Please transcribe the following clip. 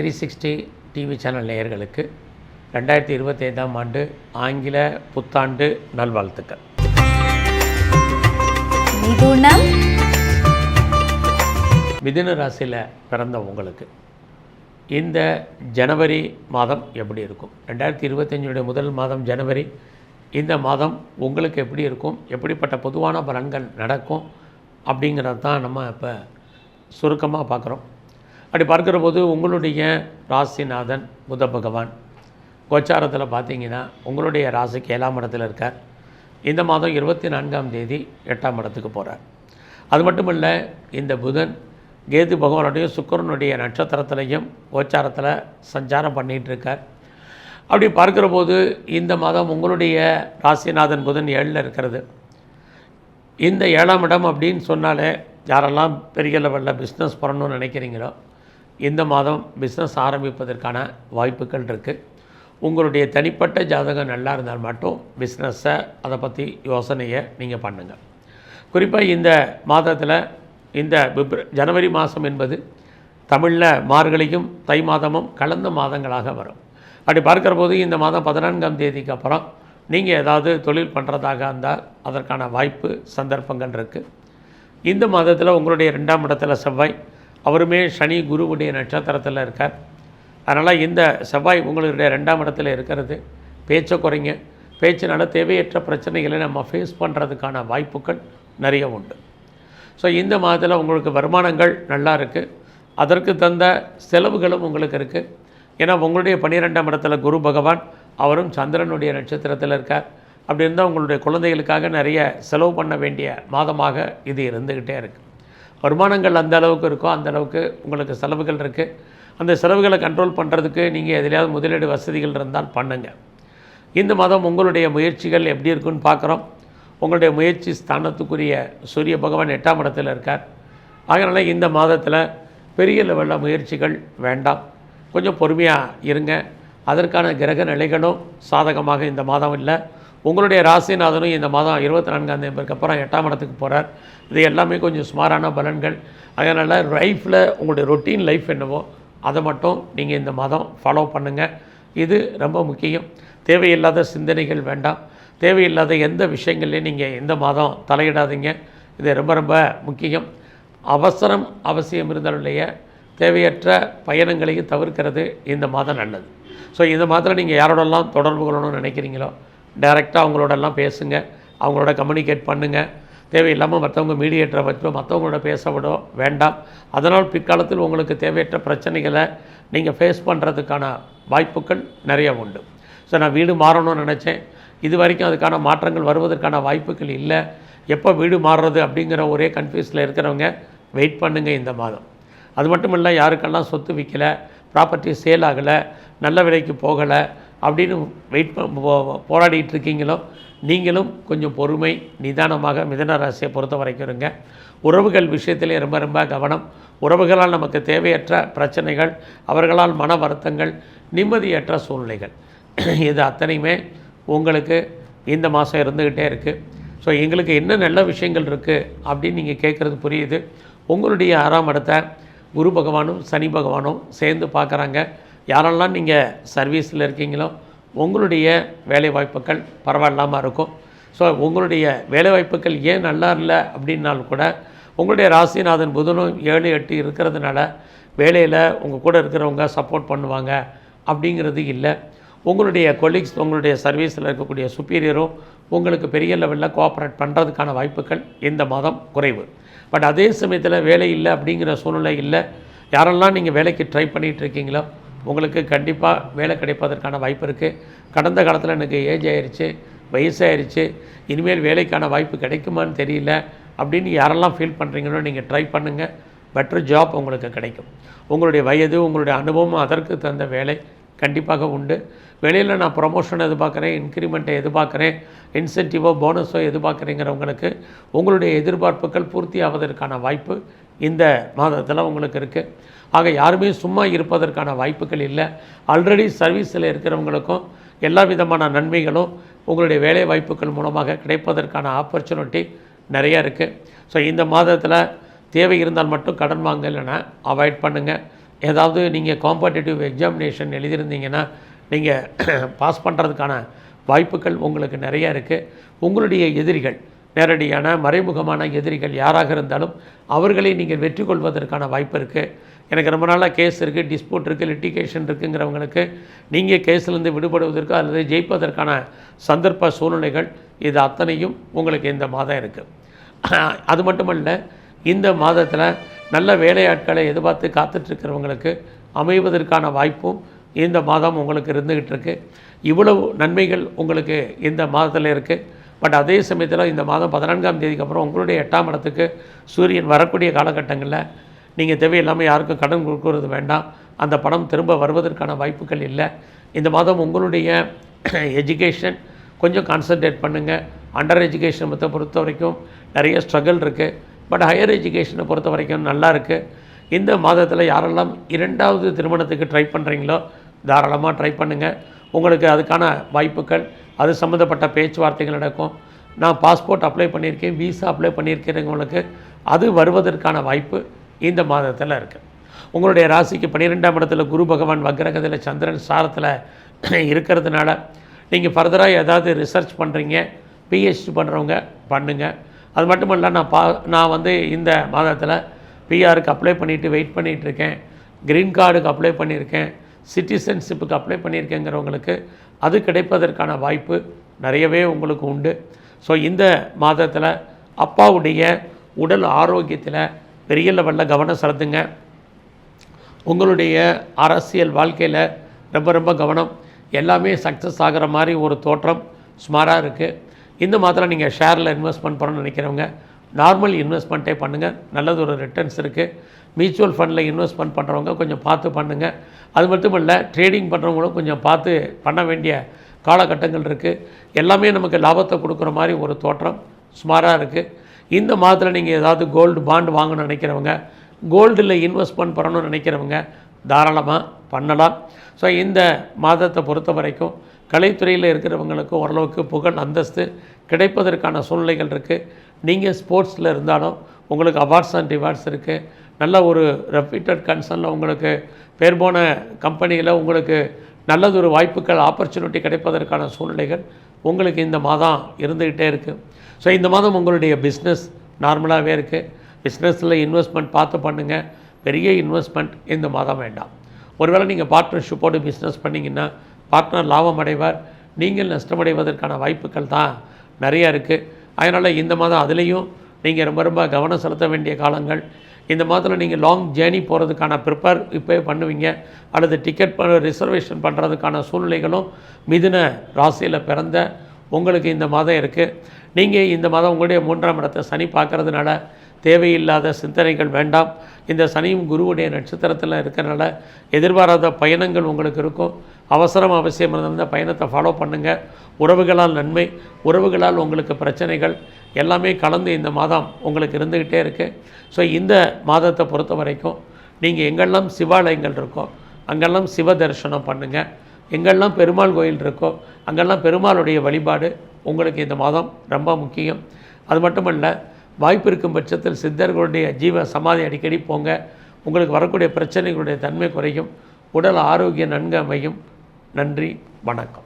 Three sixty TV channel நேயர்களுக்கு ரெண்டாயிரத்தி இருபத்தைந்தாம் ஆண்டு ஆங்கில புத்தாண்டு நல்வாழ்த்துக்கள். மிதுனம். மிதுன ராசியில் பிறந்த உங்களுக்கு இந்த ஜனவரி மாதம் எப்படி இருக்கும்? ரெண்டாயிரத்தி இருபத்தஞ்சுடைய முதல் மாதம் ஜனவரி இந்த மாதம் உங்களுக்கு எப்படி இருக்கும்? எப்படிப்பட்ட பொதுவான பலன்கள் நடக்கும்? அப்படிங்கிறது தான் நம்ம இப்போ சுருக்கமாக பார்க்குறோம். அப்படி பார்க்குற போது உங்களுடைய ராசிநாதன் புத பகவான். கோச்சாரத்தில் பார்த்தீங்கன்னா உங்களுடைய ராசிக்கு ஏழாம் இடத்துல இருக்கார். இந்த மாதம் இருபத்தி நான்காம் தேதி எட்டாம் இடத்துக்கு போகிறார் அது மட்டும் இல்லை இந்த புதன் கேது பகவானுடைய சுக்கரனுடைய நட்சத்திரத்திலையும் கோச்சாரத்தில் சஞ்சாரம் பண்ணிகிட்டு இருக்கார். அப்படி பார்க்குற போது இந்த மாதம் உங்களுடைய ராசிநாதன் புதன் ஏழில் இருக்கிறது. இந்த ஏழாம் இடம் அப்படின்னு சொன்னாலே யாரெல்லாம் பெரிய லெவலில் பிஸ்னஸ் பண்ணணும்னு நினைக்கிறீங்களோ இந்த மாதம் பிஸ்னஸ் ஆரம்பிப்பதற்கான வாய்ப்புகள் இருக்குது உங்களுடைய தனிப்பட்ட ஜாதகம் நல்லா இருந்தால் மட்டும் பிஸ்னஸை அதை பற்றி யோசனையை நீங்கள் பண்ணுங்கள் குறிப்பாக இந்த மாதத்தில் இந்த பிப்ர ஜனவரி மாதம் என்பது தமிழில் மார்கழியும் தை மாதமும் கலந்த மாதங்களாக வரும். அப்படி பார்க்குற போது இந்த மாதம் பதினான்காம் தேதிக்கு அப்புறம் நீங்கள் ஏதாவது தொழில் பண்ணுறதாக இருந்தால் அதற்கான வாய்ப்பு சந்தர்ப்பங்கள் இருக்குது இந்த மாதத்தில் உங்களுடைய ரெண்டாம் இடத்துல செவ்வாய் அவருமே சனி குருவுடைய நட்சத்திரத்தில் இருக்கார். அதனால் இந்த செவ்வாய் உங்களுடைய ரெண்டாம் இடத்துல இருக்கிறது. பேச்சை குறைங்க. பேச்சினால தேவையற்ற பிரச்சனைகளை நம்ம ஃபேஸ் பண்ணுறதுக்கான வாய்ப்புகள் நிறைய உண்டு. ஸோ இந்த மாதத்தில் உங்களுக்கு வருமானங்கள் நல்லா இருக்குது அதற்கு தந்த செலவுகளும் உங்களுக்கு இருக்குது ஏன்னா உங்களுடைய பன்னிரெண்டாம் இடத்துல குரு பகவான் அவரும் சந்திரனுடைய நட்சத்திரத்தில் இருக்கார். அப்படி இருந்தால் உங்களுடைய குழந்தைகளுக்காக நிறைய செலவு பண்ண வேண்டிய மாதமாக இது இருந்துக்கிட்டே இருக்குது வருமானங்கள் அந்த அளவுக்கு இருக்கோ அந்த அளவுக்கு உங்களுக்கு செலவுகள் இருக்குது அந்த செலவுகளை கண்ட்ரோல் பண்ணுறதுக்கு நீங்கள் எதிலையாவது முதலீடு வசதிகள் இருந்தால் பண்ணுங்கள் இந்த மாதம் உங்களுடைய முயற்சிகள் எப்படி இருக்குன்னு பார்க்குறோம். உங்களுடைய முயற்சி ஸ்தானத்துக்குரிய சூரிய பகவான் எட்டாம் இடத்தில் இருக்கார். அதனால் இந்த மாதத்தில் பெரிய லெவலில் முயற்சிகள் வேண்டாம். கொஞ்சம் பொறுமையாக இருங்க. அதற்கான கிரக நிலைகளும் சாதகமாக இந்த மாதம் இல்லை. உங்களுடைய ராசிநாதனும் இந்த மாதம் இருபத்தி நான்காம் தேதிக்கு அப்புறம் எட்டாம் இடத்துக்கு போகிறார் இது எல்லாமே கொஞ்சம் சுமாரான பலன்கள். அதனால் லைஃப்பில் உங்களுடைய ரொட்டீன் லைஃப் என்னவோ அதை மட்டும் நீங்கள் இந்த மாதம் ஃபாலோ பண்ணுங்கள் இது ரொம்ப முக்கியம். தேவையில்லாத சிந்தனைகள் வேண்டாம். தேவையில்லாத எந்த விஷயங்கள்லையும் நீங்கள் இந்த மாதம் தலையிடாதீங்க. இது ரொம்ப ரொம்ப முக்கியம். அவசரம் அவசியம் இருந்தாலுடைய தேவையற்ற பயணங்களையும் தவிர்க்கிறது இந்த மாதம் நல்லது. ஸோ இந்த மாதத்தில் நீங்கள் யாரோடெல்லாம் தொடர்பு கொள்ளணும்னு நினைக்கிறீங்களோ டைரெக்டாக அவங்களோடலாம் பேசுங்க. அவங்களோட கம்யூனிகேட் பண்ணுங்கள் தேவையில்லாமல் மற்றவங்க மீடியேட்டரை வச்சோ மற்றவங்களோட பேச விடோ வேண்டாம். அதனால் பிற்காலத்தில் உங்களுக்கு தேவையற்ற பிரச்சனைகளை நீங்கள் ஃபேஸ் பண்ணுறதுக்கான வாய்ப்புகள் நிறைய உண்டு. ஸோ நான் வீடு மாறணும்னு நினச்சேன். இது வரைக்கும் அதுக்கான மாற்றங்கள் வருவதற்கான வாய்ப்புகள் இல்லை. எப்போ வீடு மாறுறது அப்படிங்கிற ஒரே கன்ஃபியூஸில் இருக்கிறவங்க வெயிட் பண்ணுங்கள் இந்த மாதம். அது மட்டும் இல்லை யாருக்கெல்லாம் சொத்து விற்கலை ப்ராப்பர்ட்டி சேல் ஆகலை நல்ல விலைக்கு போகலை அப்படின்னு வெயிட் போராடிட்டு இருக்கீங்களோ நீங்களும் கொஞ்சம் பொறுமை நிதானமாக மிதன ராசியை பொறுத்த வரைக்கும் இருங்க. உறவுகள் விஷயத்திலே ரொம்ப ரொம்ப கவனம். உறவுகளால் நமக்கு தேவையற்ற பிரச்சனைகள் அவர்களால் மன வருத்தங்கள் நிம்மதியற்ற சூழ்நிலைகள். இது அத்தனையுமே உங்களுக்கு இந்த மாதம் இருந்துக்கிட்டே இருக்குது ஸோ எங்களுக்கு என்ன நல்ல விஷயங்கள் இருக்குது அப்படின்னு நீங்கள் கேட்குறது புரியுது. உங்களுடைய ஆறாம் இடத்த குரு பகவானும் சனி பகவானும் சேர்ந்து பார்க்குறாங்க. யாரெல்லாம் நீங்கள் சர்வீஸில் இருக்கீங்களோ உங்களுடைய வேலைவாய்ப்புகள் பரவாயில்லாமல் இருக்கும். ஸோ உங்களுடைய வேலைவாய்ப்புகள் ஏன் நல்லா இல்லை அப்படின்னாலும் கூட உங்களுடைய ராசிநாதன் புதனும் ஏழு எட்டு இருக்கிறதுனால வேலையில் உங்கள் கூட இருக்கிறவங்க சப்போர்ட் பண்ணுவாங்க அப்படிங்கிறது இல்லை. உங்களுடைய கொலீக்ஸ் உங்களுடைய சர்வீஸில் இருக்கக்கூடிய சுப்பீரியரும் உங்களுக்கு பெரிய லெவலில் கோஆப்ரேட் பண்ணுறதுக்கான வாய்ப்புகள் இந்த மாதம் குறைவு. பட் அதே சமயத்தில் வேலை இல்லை அப்படிங்கிற சூழ்நிலை இல்லை. யாரெல்லாம் நீங்கள் வேலைக்கு ட்ரை பண்ணிகிட்டு இருக்கீங்களோ உங்களுக்கு கண்டிப்பாக வேலை கிடைப்பதற்கான வாய்ப்பு இருக்குது கடந்த காலத்தில் எனக்கு ஏஜ் ஆயிடுச்சு வயசாயிருச்சு இனிமேல் வேலைக்கான வாய்ப்பு கிடைக்குமான்னு தெரியல. அப்படின்னு யாரெல்லாம் ஃபீல் பண்ணுறீங்களோ நீங்கள் ட்ரை பண்ணுங்கள் பெட்டர் ஜாப் உங்களுக்கு கிடைக்கும். உங்களுடைய வயது உங்களுடைய அனுபவம் அதற்கு தகுந்த வேலை கண்டிப்பாக உண்டு. வெளியில் நான் ப்ரொமோஷன் எதிர்பார்க்குறேன் இன்க்ரிமெண்ட்டை எதிர்பார்க்குறேன் இன்சென்டிவோ போனஸோ எதிர்பார்க்குறேங்கிறவங்களுக்கு உங்களுடைய எதிர்பார்ப்புகள் பூர்த்தி ஆவதற்கான வாய்ப்பு இந்த மாதத்தில் உங்களுக்கு இருக்குது ஆக யாருமே சும்மா இருப்பதற்கான வாய்ப்புகள் இல்லை. ஆல்ரெடி சர்வீஸில் இருக்கிறவங்களுக்கும் எல்லா விதமான நன்மைகளும் உங்களுடைய வேலை வாய்ப்புகள் மூலமாக கிடைப்பதற்கான ஆப்பர்ச்சுனிட்டி நிறையா இருக்குது ஸோ இந்த மாதத்தில் தேவை இருந்தால் மட்டும் கடன் வாங்க இல்லைன்னா அவாய்ட் பண்ணுங்கள் ஏதாவது நீங்கள் காம்படிட்டிவ் எக்ஸாமினேஷன் எழுதியிருந்தீங்கன்னா நீங்கள் பாஸ் பண்ணுறதுக்கான வாய்ப்புகள் உங்களுக்கு நிறைய இருக்குது உங்களுடைய எதிரிகள் நேரடியான மறைமுகமான எதிரிகள் யாராக இருந்தாலும் அவர்களை நீங்கள் வெற்றி கொள்வதற்கான வாய்ப்பு இருக்குது எனக்கு ரொம்ப நாளாக கேஸ் இருக்குது டிஸ்பியூட் இருக்குது லிட்டிகேஷன் இருக்குங்கிறவங்களுக்கு நீங்கள் கேஸ்லேருந்து விடுபடுவதற்கு அல்லது ஜெயிப்பதற்கான சந்தர்ப்ப சூழ்நிலைகள் இது அத்தனையும் உங்களுக்கு இந்த மாதம் இருக்குது அது மட்டுமல்ல இந்த மாதத்தில் நல்ல வேலையாட்களை எதிர்பார்த்து காத்துட்ருக்கிறவங்களுக்கு அமைவதற்கான வாய்ப்பும் இந்த மாதம் உங்களுக்கு இருந்துக்கிட்டு இருக்கு. இவ்வளவு நன்மைகள் உங்களுக்கு இந்த மாதத்தில் இருக்குது பட் அதே சமயத்தில் இந்த மாதம் பதினான்காம் தேதிக்கு அப்புறம் உங்களுடைய எட்டாம் இடத்துக்கு சூரியன் வரக்கூடிய காலகட்டங்களில் நீங்கள் தேவையில்லாமல் யாருக்கும் கடன் கொடுக்கறது வேண்டாம். அந்த பணம் திரும்ப வருவதற்கான வாய்ப்புகள் இல்லை. இந்த மாதம் உங்களுடைய எஜுகேஷன் கொஞ்சம் கான்சன்ட்ரேட் பண்ணுங்கள் அண்டர் எஜுகேஷன் மற்ற பொறுத்த வரைக்கும் நிறைய ஸ்ட்ரகிள் இருக்குது பட் ஹையர் எஜுகேஷனை பொறுத்த வரைக்கும் நல்லா இருக்குது இந்த மாதத்தில் யாரெல்லாம் இரண்டாவது திருமணத்துக்கு ட்ரை பண்ணுறீங்களோ தாராளமாக ட்ரை பண்ணுங்கள் உங்களுக்கு அதுக்கான வாய்ப்புகள் அது சம்மந்தப்பட்ட பேச்சுவார்த்தைகள் நடக்கும். நான் பாஸ்போர்ட் அப்ளை பண்ணியிருக்கேன் விசா அப்ளை பண்ணியிருக்கிறவங்களுக்கு அது வருவதற்கான வாய்ப்பு இந்த மாதத்தில் இருக்குது உங்களுடைய ராசிக்கு பன்னிரெண்டாம் இடத்துல குரு பகவான் வக்ரகத்தில் சந்திரன் சாரத்தில் இருக்கிறதுனால நீங்கள் ஃபர்தராக ஏதாவது ரிசர்ச் பண்ணுறீங்க பிஹெச்டி பண்ணுறவங்க பண்ணுங்கள் அது மட்டும் இல்லை நான் பா நான் வந்து இந்த மாதத்தில் பிஆருக்கு அப்ளை பண்ணிவிட்டு வெயிட் பண்ணிகிட்ருக்கேன் க்ரீன் கார்டுக்கு அப்ளை பண்ணியிருக்கேன். சிட்டிசன்ஷிப்புக்கு அப்ளை பண்ணியிருக்கேங்கிறவங்களுக்கு அது கிடைப்பதற்கான வாய்ப்பு நிறையவே உங்களுக்கு உண்டு. ஸோ இந்த மாதத்தில் அப்பாவுடைய உடல் ஆரோக்கியத்தில் பெரிய லெவலில் கவனம் செலுத்துங்க. உங்களுடைய அரசியல் வாழ்க்கையில் ரொம்ப ரொம்ப கவனம். எல்லாமே சக்ஸஸ் ஆகிற மாதிரி ஒரு தோற்றம் சுமாராக இருக்குது இந்த மாதத்தில் நீங்கள் ஷேரில் இன்வெஸ்ட்மெண்ட் பண்ணணும்னு நினைக்கிறவங்க நார்மல் இன்வெஸ்ட்மெண்ட்டே பண்ணுங்கள் நல்லது ஒரு ரிட்டர்ன்ஸ் இருக்குது மியூச்சுவல் ஃபண்டில் இன்வெஸ்ட்மெண்ட் பண்ணுறவங்க கொஞ்சம் பார்த்து பண்ணுங்கள் அது மட்டும் இல்லை ட்ரேடிங் பண்ணுறவங்களும் கொஞ்சம் பார்த்து பண்ண வேண்டிய காலகட்டங்கள் இருக்குது எல்லாமே நமக்கு லாபத்தை கொடுக்குற மாதிரி ஒரு தோற்றம் சுமாராக இருக்குது இந்த மாதத்தில் நீங்கள் ஏதாவது கோல்டு பாண்ட் வாங்கணும்னு நினைக்கிறவங்க கோல்டில் இன்வெஸ்ட்மெண்ட் பண்ணணும்னு நினைக்கிறவங்க தாராளமாக பண்ணலாம். ஸோ இந்த மாதத்தை பொறுத்த வரைக்கும் கலைத்துறையில் இருக்கிறவங்களுக்கு ஓரளவுக்கு புகழ் அந்தஸ்து கிடைப்பதற்கான சூழ்நிலைகள் இருக்குது நீங்கள் ஸ்போர்ட்ஸில் இருந்தாலும் உங்களுக்கு அவார்ட்ஸ் அண்ட் ரிவார்ட்ஸ் இருக்குது நல்ல ஒரு ரெப்யூட்டட் கன்சர்னில் உங்களுக்கு பேர் போன கம்பெனியில் உங்களுக்கு நல்லதொரு வாய்ப்புகள் ஆப்பர்ச்சுனிட்டி கிடைப்பதற்கான சூழ்நிலைகள் உங்களுக்கு இந்த மாதம் இருந்துக்கிட்டே இருக்குது ஸோ இந்த மாதம் உங்களுடைய பிஸ்னஸ் நார்மலாகவே இருக்குது பிஸ்னஸில் இன்வெஸ்ட்மெண்ட் பார்த்து பண்ணுங்கள் பெரிய இன்வெஸ்ட்மெண்ட் இந்த மாதம் வேண்டாம். ஒருவேளை நீங்கள் பார்ட்னர்ஷிப்போடு பிஸ்னஸ் பண்ணிங்கன்னா பார்ட்னர் லாபம் அடைவார். நீங்கள் நஷ்டமடைவதற்கான வாய்ப்புகள் தான் நிறையா இருக்குது அதனால் இந்த மாதம் அதுலேயும் நீங்கள் ரொம்ப ரொம்ப கவனம் செலுத்த வேண்டிய காலங்கள். இந்த மாதத்தில் நீங்கள் லாங் ஜேர்னி போகிறதுக்கான ப்ரிப்பேர் இப்போயே பண்ணுவீங்க. அல்லது டிக்கெட் பண்ண ரிசர்வேஷன் பண்ணுறதுக்கான சூழ்நிலைகளும் மிதுன ராசியில் பிறந்த உங்களுக்கு இந்த மாதம் இருக்குது நீங்கள் இந்த மாதம் உங்களுடைய மூன்றாம் இடத்தை சனி பார்க்குறதுனால தேவையில்லாத சிந்தனைகள் வேண்டாம். இந்த சனியும் குருவுடைய நட்சத்திரத்தில் இருக்கிறனால எதிர்பாராத பயணங்கள் உங்களுக்கு இருக்கும். அவசரம் அவசியம் இருந்த பயணத்தை ஃபாலோ பண்ணுங்கள் உறவுகளால் நன்மை உறவுகளால் உங்களுக்கு பிரச்சனைகள் எல்லாமே கலந்து இந்த மாதம் உங்களுக்கு இருந்துக்கிட்டே இருக்குது ஸோ இந்த மாதத்தை பொறுத்த வரைக்கும் நீங்கள் எங்கெல்லாம் சிவாலயங்கள் இருக்கோ அங்கெல்லாம் சிவ தரிசனம் பண்ணுங்கள் எங்கெல்லாம் பெருமாள் கோயில் இருக்கோ அங்கெல்லாம் பெருமாளுடைய வழிபாடு உங்களுக்கு இந்த மாதம் ரொம்ப முக்கியம். அது மட்டுமல்ல வாய்ப்பு இருக்கும் பட்சத்தில் சித்தர்களுடைய ஜீவ சமாதி அடிக்கடி போங்க. உங்களுக்கு வரக்கூடிய பிரச்சனைகளுடைய தன்மை குறையும். உடல் ஆரோக்கியம் நன்கு அமையும். நன்றி வணக்கம்.